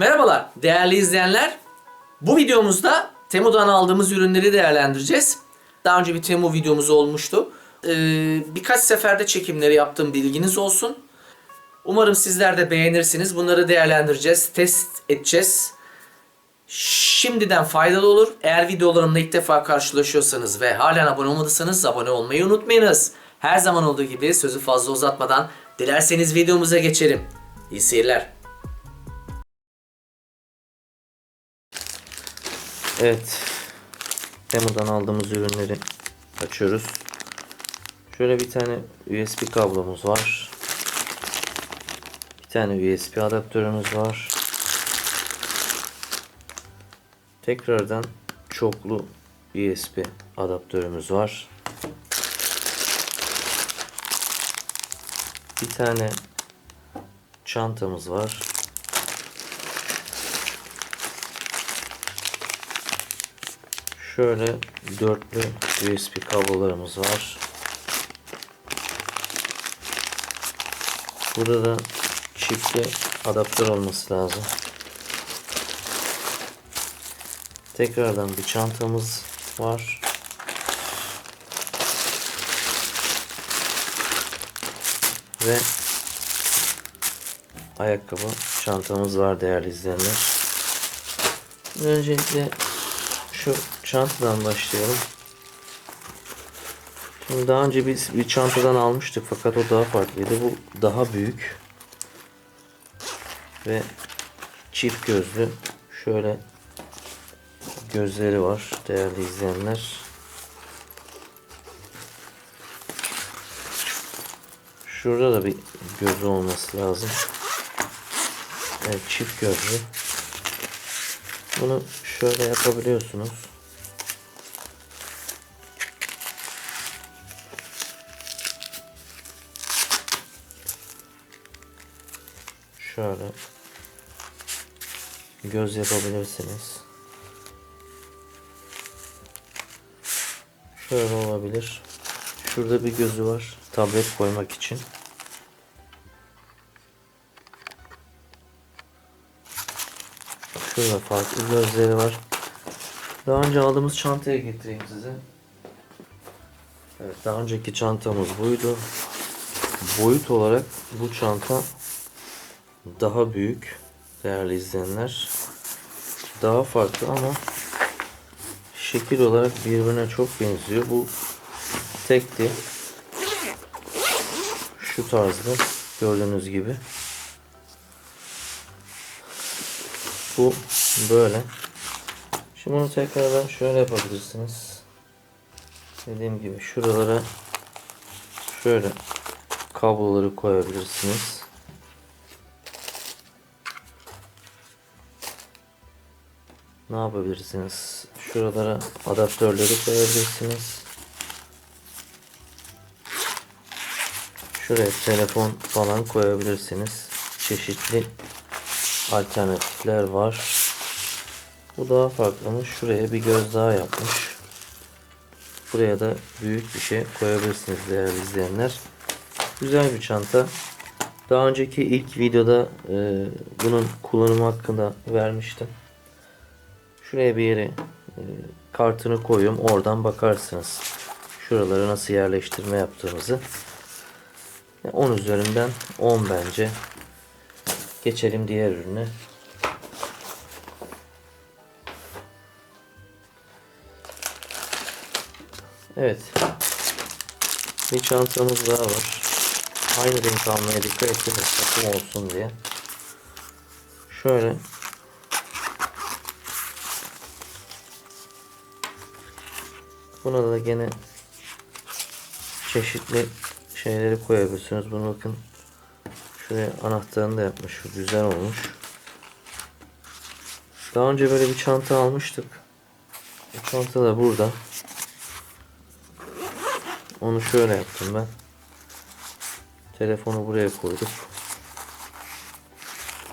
Merhabalar değerli izleyenler. Bu videomuzda Temu'dan aldığımız ürünleri değerlendireceğiz. Daha önce bir Temu videomuz olmuştu. Ee, birkaç seferde çekimleri yaptığım bilginiz olsun. Umarım sizler de beğenirsiniz. Bunları değerlendireceğiz, test edeceğiz. Şimdiden faydalı olur. Eğer videolarımla ilk defa karşılaşıyorsanız ve halen abone olmadıysanız abone olmayı unutmayınız. Her zaman olduğu gibi sözü fazla uzatmadan dilerseniz videomuza geçelim. İyi seyirler. Evet. Temu'dan aldığımız ürünleri açıyoruz. Şöyle bir tane USB kablomuz var. Bir tane USB adaptörümüz var. Tekrardan çoklu USB adaptörümüz var. Bir tane çantamız var. Şöyle dörtlü USB kablolarımız var. Burada da çiftli adaptör olması lazım. Tekrardan bir çantamız var. Ve ayakkabı çantamız var değerli izleyenler. Öncelikle şu çantadan başlayalım. Şimdi daha önce biz bir çantadan almıştık fakat o daha farklıydı. Bu daha büyük. Ve çift gözlü. Şöyle gözleri var değerli izleyenler. Şurada da bir gözü olması lazım. Evet çift gözlü. Bunu şöyle yapabiliyorsunuz. Şöyle göz yapabilirsiniz. Şöyle olabilir. Şurada bir gözü var. Tablet koymak için. Şurada farklı gözleri var. Daha önce aldığımız çantaya getireyim size. Evet daha önceki çantamız buydu. Boyut olarak bu çanta daha büyük değerli izleyenler. Daha farklı ama şekil olarak birbirine çok benziyor. Bu tekti. Şu tarzda gördüğünüz gibi. Bu böyle. Şimdi bunu tekrardan şöyle yapabilirsiniz. Dediğim gibi şuralara şöyle kabloları koyabilirsiniz. Ne yapabilirsiniz? Şuralara adaptörleri koyabilirsiniz. Şuraya telefon falan koyabilirsiniz. Çeşitli alternatifler var. Bu daha farklı Şuraya bir göz daha yapmış. Buraya da büyük bir şey koyabilirsiniz değerli izleyenler. Güzel bir çanta. Daha önceki ilk videoda e, bunun kullanımı hakkında vermiştim. Şuraya bir yere kartını koyuyorum. Oradan bakarsınız. Şuraları nasıl yerleştirme yaptığımızı. 10 üzerinden 10 bence. Geçelim diğer ürüne. Evet. Bir çantamız daha var. Aynı renk almaya dikkat ettiniz takım olsun diye. Şöyle Buna da gene çeşitli şeyleri koyabilirsiniz. Bunu bakın şuraya anahtarını da yapmış. Şu güzel olmuş. Daha önce böyle bir çanta almıştık. Bu çanta da burada. Onu şöyle yaptım ben. Telefonu buraya koyduk.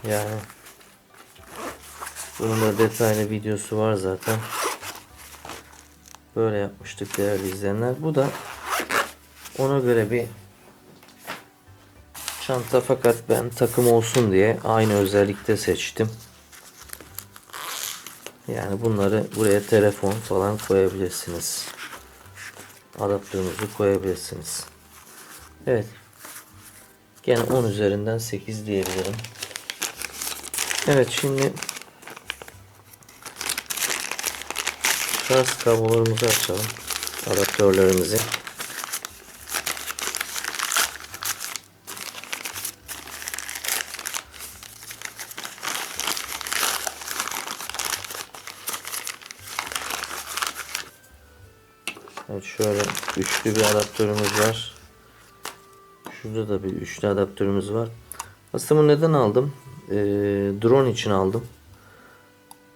Yani bunun da detaylı videosu var zaten. Böyle yapmıştık değerli izleyenler. Bu da ona göre bir çanta fakat ben takım olsun diye aynı özellikte seçtim. Yani bunları buraya telefon falan koyabilirsiniz. Adaptörünüzü koyabilirsiniz. Evet. Gene 10 üzerinden 8 diyebilirim. Evet şimdi şarj kablolarımızı açalım. Adaptörlerimizi. Evet şöyle üçlü bir adaptörümüz var. Şurada da bir üçlü adaptörümüz var. Aslında bunu neden aldım? Ee, drone için aldım.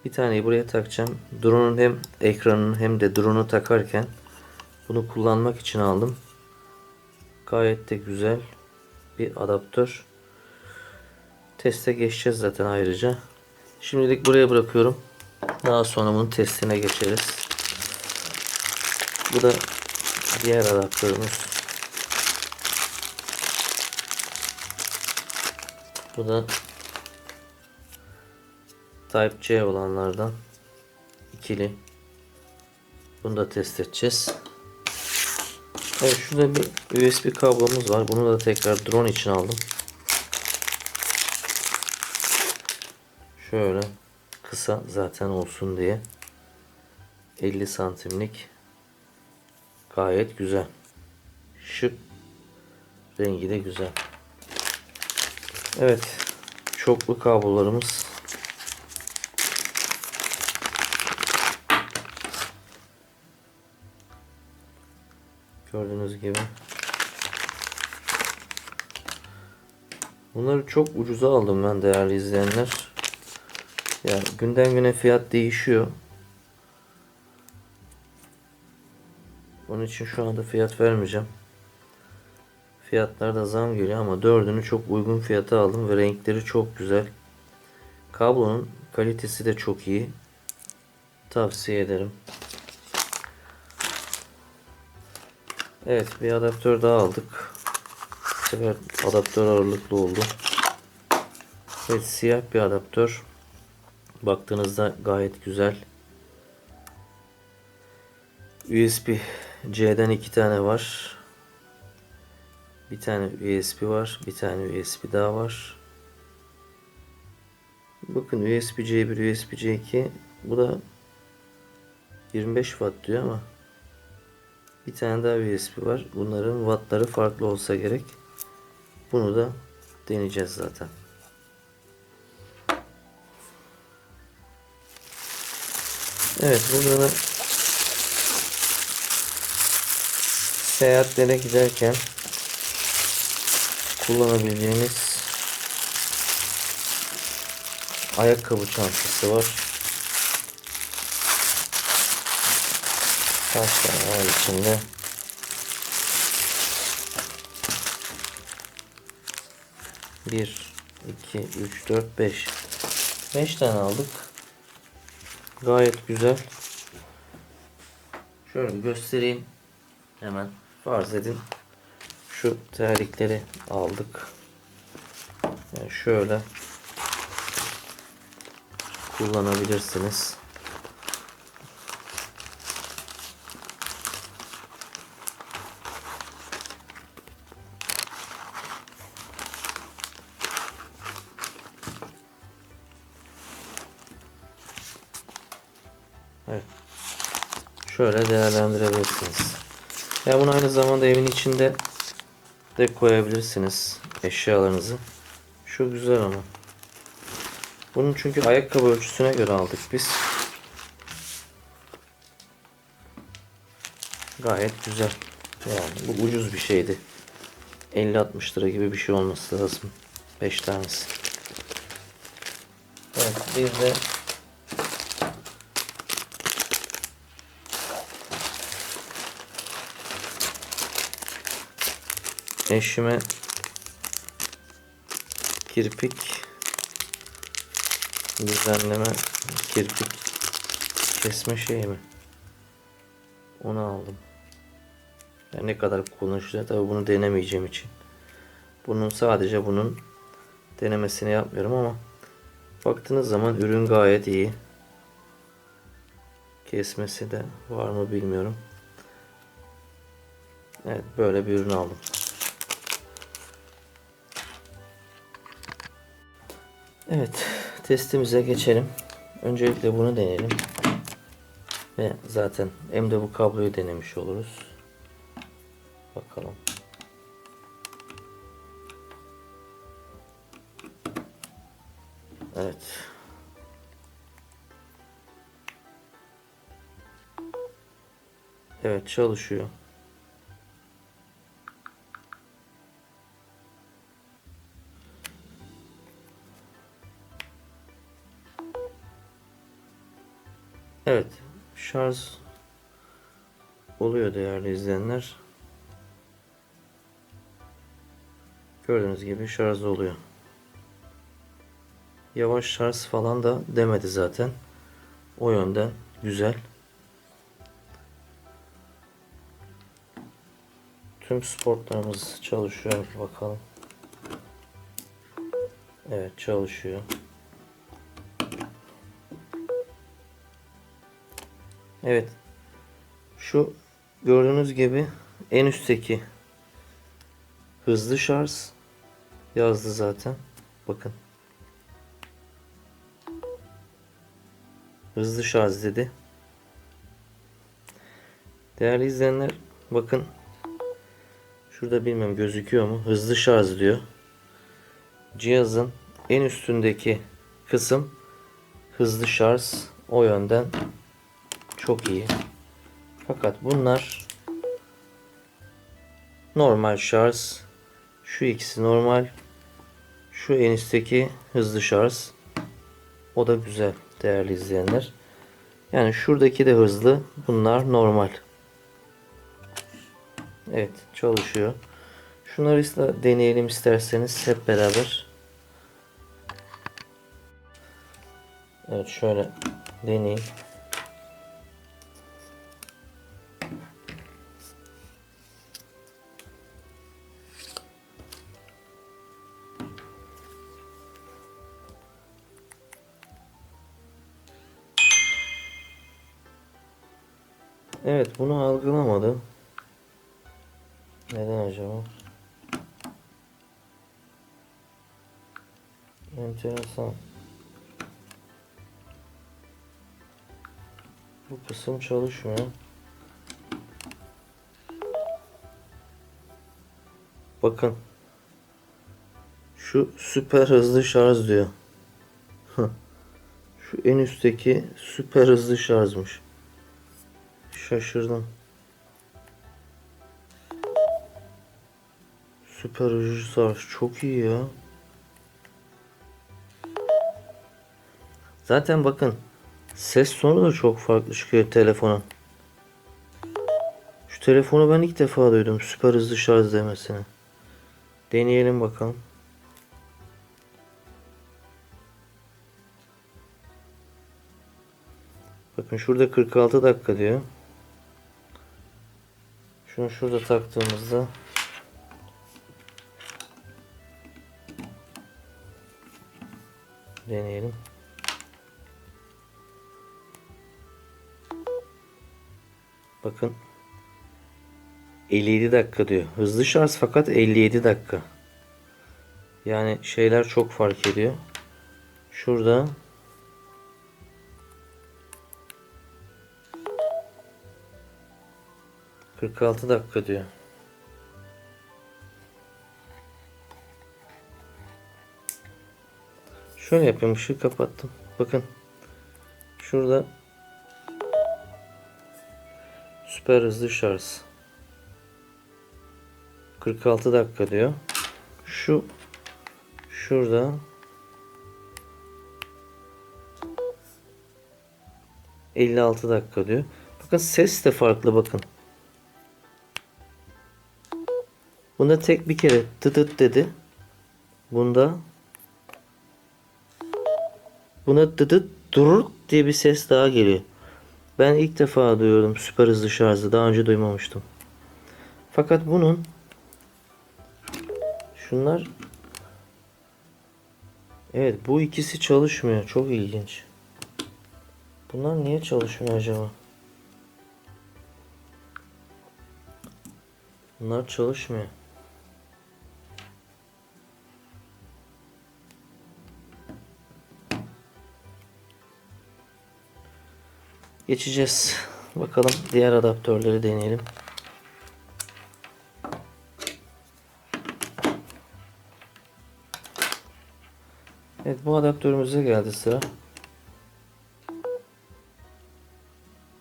Bir taneyi buraya takacağım. Drone'un hem ekranını hem de drone'u takarken bunu kullanmak için aldım. Gayet de güzel bir adaptör. Teste geçeceğiz zaten ayrıca. Şimdilik buraya bırakıyorum. Daha sonra bunun testine geçeriz. Bu da diğer adaptörümüz. Bu da Type C olanlardan ikili. Bunu da test edeceğiz. Evet şurada bir USB kablomuz var. Bunu da tekrar drone için aldım. Şöyle kısa zaten olsun diye 50 santimlik gayet güzel. Şık rengi de güzel. Evet çoklu kablolarımız Gördüğünüz gibi. Bunları çok ucuza aldım ben değerli izleyenler. Yani günden güne fiyat değişiyor. Onun için şu anda fiyat vermeyeceğim. Fiyatlarda zam geliyor ama dördünü çok uygun fiyata aldım ve renkleri çok güzel. Kablonun kalitesi de çok iyi. Tavsiye ederim. Evet bir adaptör daha aldık. Bu sefer adaptör ağırlıklı oldu. Evet siyah bir adaptör. Baktığınızda gayet güzel. USB C'den iki tane var. Bir tane USB var. Bir tane USB daha var. Bakın USB C1, USB C2 bu da 25 watt diyor ama bir tane daha USB var. Bunların wattları farklı olsa gerek. Bunu da deneyeceğiz zaten. Evet burada da seyahatlere giderken kullanabileceğiniz ayakkabı çantası var. Kaç tane var içinde? Bir, iki, üç, dört, beş. Beş tane aldık. Gayet güzel. Şöyle göstereyim. Hemen farz edin. Şu terlikleri aldık. Yani şöyle kullanabilirsiniz. Şöyle değerlendirebilirsiniz. Ya bunu aynı zamanda evin içinde de koyabilirsiniz eşyalarınızı. Şu güzel ama. Bunun çünkü ayakkabı ölçüsüne göre aldık biz. Gayet güzel. Yani bu ucuz bir şeydi. 50-60 lira gibi bir şey olması lazım. 5 tanesi. Evet bir de eşime kirpik düzenleme kirpik kesme şeyi mi? Onu aldım. Yani ne kadar kullanışlı tabi bunu denemeyeceğim için. Bunun sadece bunun denemesini yapmıyorum ama baktığınız zaman ürün gayet iyi. Kesmesi de var mı bilmiyorum. Evet böyle bir ürün aldım. Evet testimize geçelim. Öncelikle bunu deneyelim. Ve zaten hem de bu kabloyu denemiş oluruz. Bakalım. Evet. Evet çalışıyor. Şarj oluyor değerli izleyenler. Gördüğünüz gibi şarj oluyor. Yavaş şarj falan da demedi zaten. O yönden güzel. Tüm sportlarımız çalışıyor. Bakalım. Evet çalışıyor. Evet. Şu gördüğünüz gibi en üstteki hızlı şarj yazdı zaten. Bakın. Hızlı şarj dedi. Değerli izleyenler bakın. Şurada bilmem gözüküyor mu? Hızlı şarj diyor. Cihazın en üstündeki kısım hızlı şarj. O yönden çok iyi. Fakat bunlar normal şarj. Şu ikisi normal. Şu en üstteki hızlı şarj. O da güzel değerli izleyenler. Yani şuradaki de hızlı. Bunlar normal. Evet çalışıyor. Şunları da deneyelim isterseniz hep beraber. Evet şöyle deneyeyim. Evet bunu algılamadı. Neden acaba? Enteresan. Bu kısım çalışmıyor. Bakın. Şu süper hızlı şarj diyor. Şu en üstteki süper hızlı şarjmış. Şaşırdım. Süper hızlı şarj çok iyi ya. Zaten bakın ses tonu da çok farklı çıkıyor telefonun. Şu telefonu ben ilk defa duydum süper hızlı şarj demesini. Deneyelim bakalım. Bakın şurada 46 dakika diyor. Şunu şurada taktığımızda deneyelim. Bakın 57 dakika diyor. Hızlı şarj fakat 57 dakika. Yani şeyler çok fark ediyor. Şurada Kırk altı dakika diyor. Şöyle yapayım ışığı kapattım. Bakın. Şurada süper hızlı şarj. 46 dakika diyor. Şu şurada ...56 dakika diyor. Bakın ses de farklı bakın. Bunda tek bir kere tıtıt dedi. Bunda buna tıtıt durur diye bir ses daha geliyor. Ben ilk defa duyuyorum süper hızlı şarjı. Daha önce duymamıştım. Fakat bunun şunlar Evet bu ikisi çalışmıyor. Çok ilginç. Bunlar niye çalışmıyor acaba? Bunlar çalışmıyor. Geçeceğiz. Bakalım diğer adaptörleri deneyelim. Evet bu adaptörümüze geldi sıra.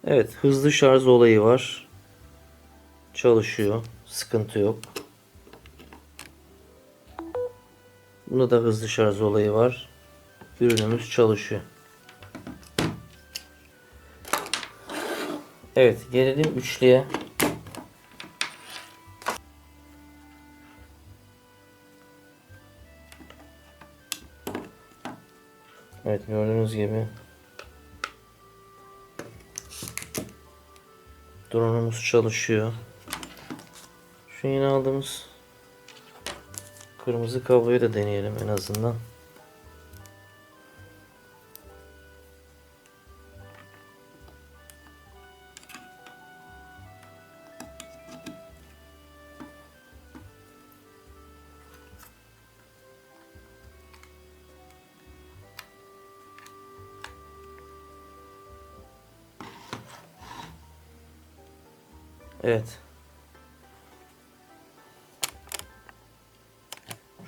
Evet hızlı şarj olayı var. Çalışıyor. Sıkıntı yok. Bunda da hızlı şarj olayı var. Ürünümüz çalışıyor. Evet gelelim üçlüye. Evet gördüğünüz gibi drone'umuz çalışıyor. Şu yeni aldığımız kırmızı kabloyu da deneyelim en azından. Evet.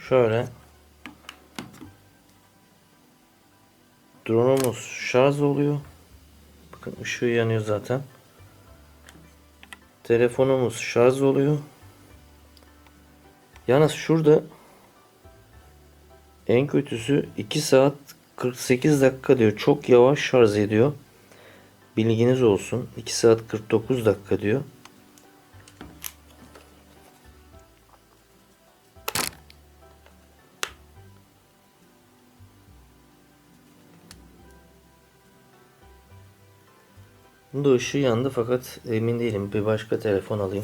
Şöyle. Drone'umuz şarj oluyor. Bakın ışığı yanıyor zaten. Telefonumuz şarj oluyor. Yalnız şurada en kötüsü 2 saat 48 dakika diyor. Çok yavaş şarj ediyor. Bilginiz olsun. 2 saat 49 dakika diyor. Bunda ışığı yandı fakat emin değilim. Bir başka telefon alayım.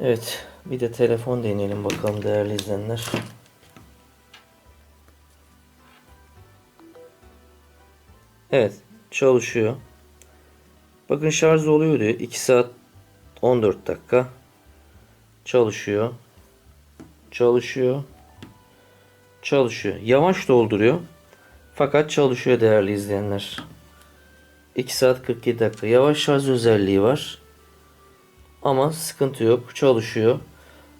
Evet. Bir de telefon deneyelim bakalım değerli izleyenler. Evet. Çalışıyor. Bakın şarj oluyor diyor. 2 saat 14 dakika. Çalışıyor. Çalışıyor. Çalışıyor. Yavaş dolduruyor. Fakat çalışıyor değerli izleyenler. 2 saat 47 dakika. Yavaş şarj özelliği var. Ama sıkıntı yok. Çalışıyor.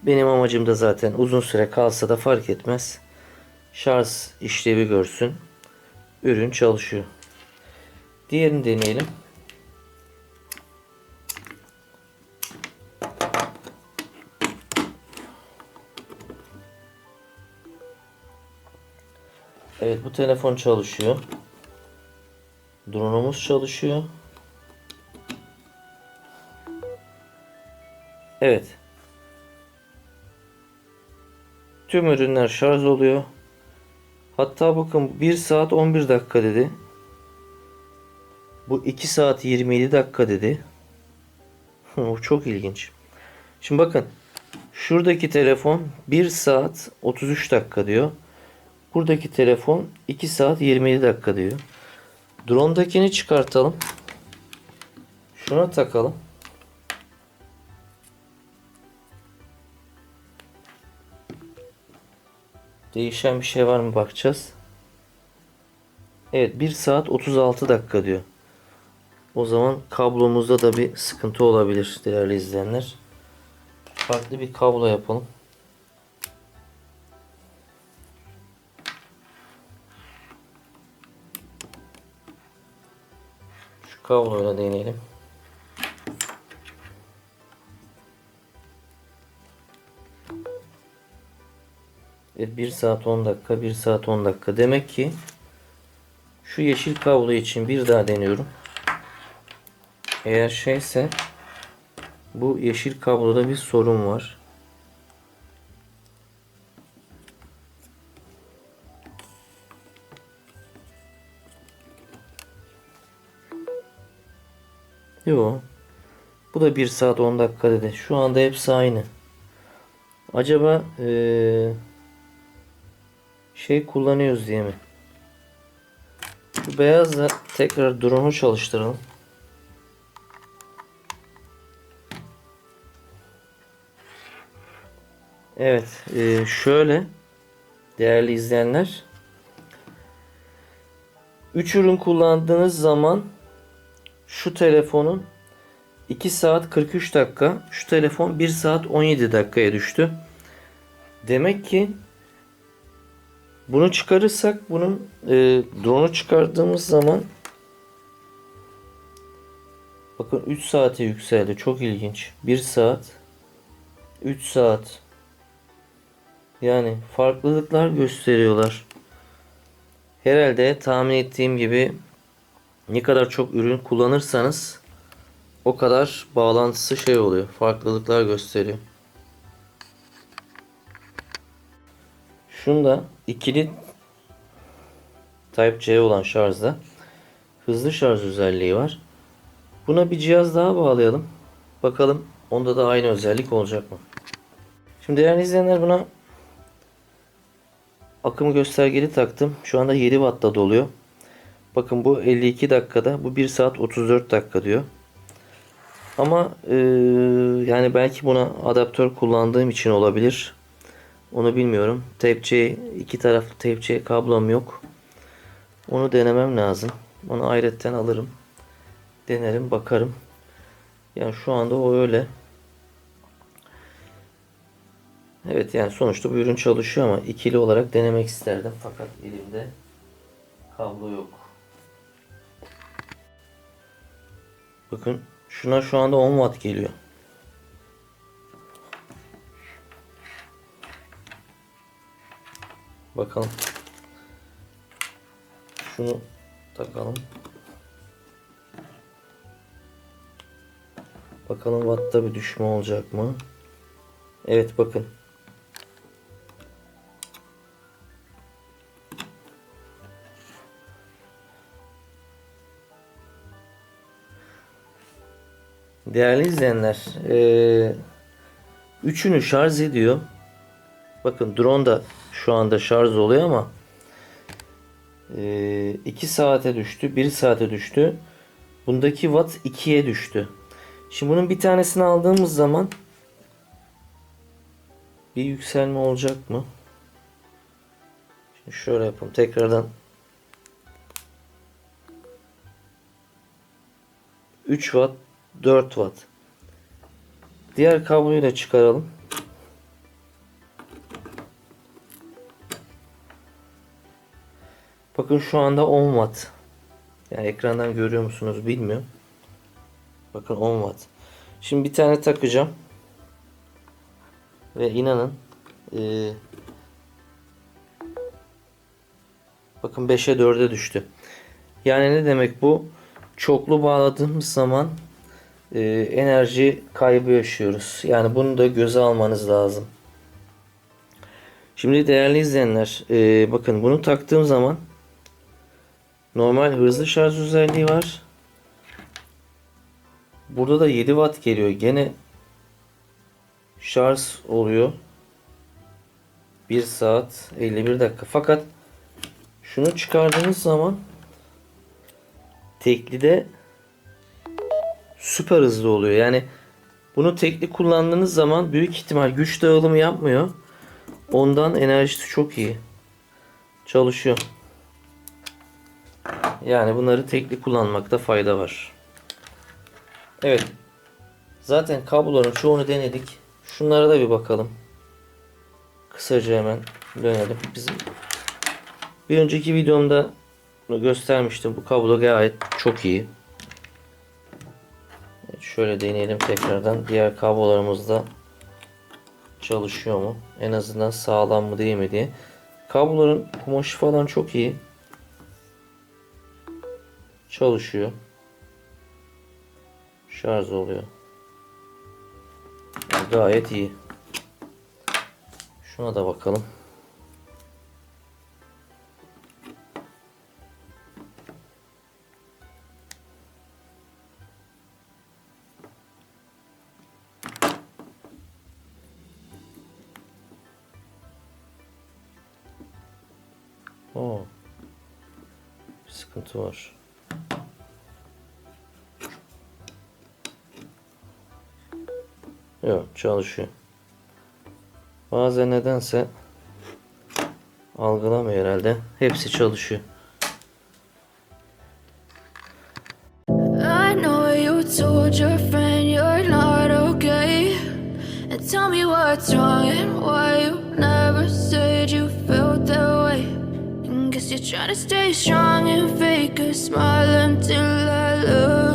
Benim amacım da zaten uzun süre kalsa da fark etmez. Şarj işlevi görsün. Ürün çalışıyor. Diğerini deneyelim. Evet bu telefon çalışıyor. Drone'umuz çalışıyor. Evet. Tüm ürünler şarj oluyor. Hatta bakın 1 saat 11 dakika dedi. Bu 2 saat 27 dakika dedi. O çok ilginç. Şimdi bakın. Şuradaki telefon 1 saat 33 dakika diyor. Buradaki telefon 2 saat 27 dakika diyor. Drone'dakini çıkartalım. Şuna takalım. Değişen bir şey var mı bakacağız. Evet 1 saat 36 dakika diyor. O zaman kablomuzda da bir sıkıntı olabilir değerli izleyenler. Farklı bir kablo yapalım. Şu deneyelim. Evet 1 saat 10 dakika 1 saat 10 dakika. Demek ki şu yeşil kablo için bir daha deniyorum. Eğer şeyse bu yeşil kabloda bir sorun var. Yo. Bu da 1 saat 10 dakika dedi. Şu anda hepsi aynı. Acaba eee, şey kullanıyoruz diye mi? Şu beyazla tekrar drone'u çalıştıralım. Evet, eee, şöyle değerli izleyenler 3 ürün kullandığınız zaman şu telefonun 2 saat 43 dakika, şu telefon 1 saat 17 dakikaya düştü. Demek ki bunu çıkarırsak bunun e, drone'u çıkardığımız zaman bakın 3 saate yükseldi. Çok ilginç. 1 saat 3 saat yani farklılıklar gösteriyorlar. Herhalde tahmin ettiğim gibi ne kadar çok ürün kullanırsanız o kadar bağlantısı şey oluyor. Farklılıklar gösteriyor. Şunda ikili Type-C olan şarjda hızlı şarj özelliği var. Buna bir cihaz daha bağlayalım. Bakalım onda da aynı özellik olacak mı? Şimdi değerli izleyenler buna akım göstergeli taktım. Şu anda 7 Watt'ta doluyor. Bakın bu 52 dakikada. Bu 1 saat 34 dakika diyor. Ama eee, yani belki buna adaptör kullandığım için olabilir. Onu bilmiyorum. Type-C iki taraflı Type-C kablom yok. Onu denemem lazım. Onu ayrıyetten alırım. Denerim, bakarım. Yani şu anda o öyle. Evet yani sonuçta bu ürün çalışıyor ama ikili olarak denemek isterdim. Fakat elimde kablo yok. Bakın şuna şu anda 10 watt geliyor. Bakalım. Şunu takalım. Bakalım watt'ta bir düşme olacak mı? Evet bakın. Değerli izleyenler, eee, üçünü şarj ediyor. Bakın drone da şu anda şarj oluyor ama 2 saate düştü, 1 saate düştü. Bundaki watt 2'ye düştü. Şimdi bunun bir tanesini aldığımız zaman bir yükselme olacak mı? Şimdi şöyle yapalım. Tekrardan 3 watt 4 watt. Diğer kabloyu da çıkaralım. Bakın şu anda 10 watt. Yani ekrandan görüyor musunuz bilmiyorum. Bakın 10 watt. Şimdi bir tane takacağım. Ve inanın eee, bakın 5'e 4'e düştü. Yani ne demek bu? Çoklu bağladığımız zaman eee, enerji kaybı yaşıyoruz. Yani bunu da göze almanız lazım. Şimdi değerli izleyenler eee, bakın bunu taktığım zaman normal hızlı şarj özelliği var. Burada da 7 watt geliyor. Gene şarj oluyor. 1 saat 51 dakika. Fakat şunu çıkardığınız zaman teklide süper hızlı oluyor. Yani bunu tekli kullandığınız zaman büyük ihtimal güç dağılımı yapmıyor. Ondan enerjisi çok iyi. Çalışıyor. Yani bunları tekli kullanmakta fayda var. Evet. Zaten kabloların çoğunu denedik. Şunlara da bir bakalım. Kısaca hemen dönelim. Bizim bir önceki videomda göstermiştim. Bu kablo gayet çok iyi. Şöyle deneyelim tekrardan. Diğer kablolarımız da çalışıyor mu? En azından sağlam mı değil mi diye. Kabloların kumaşı falan çok iyi. Çalışıyor. Şarj oluyor. Gayet iyi. Şuna da bakalım. Oo. Bir sıkıntı var. Yok çalışıyor. Bazen nedense algılamıyor herhalde. Hepsi çalışıyor. To stay strong and fake a smile until I look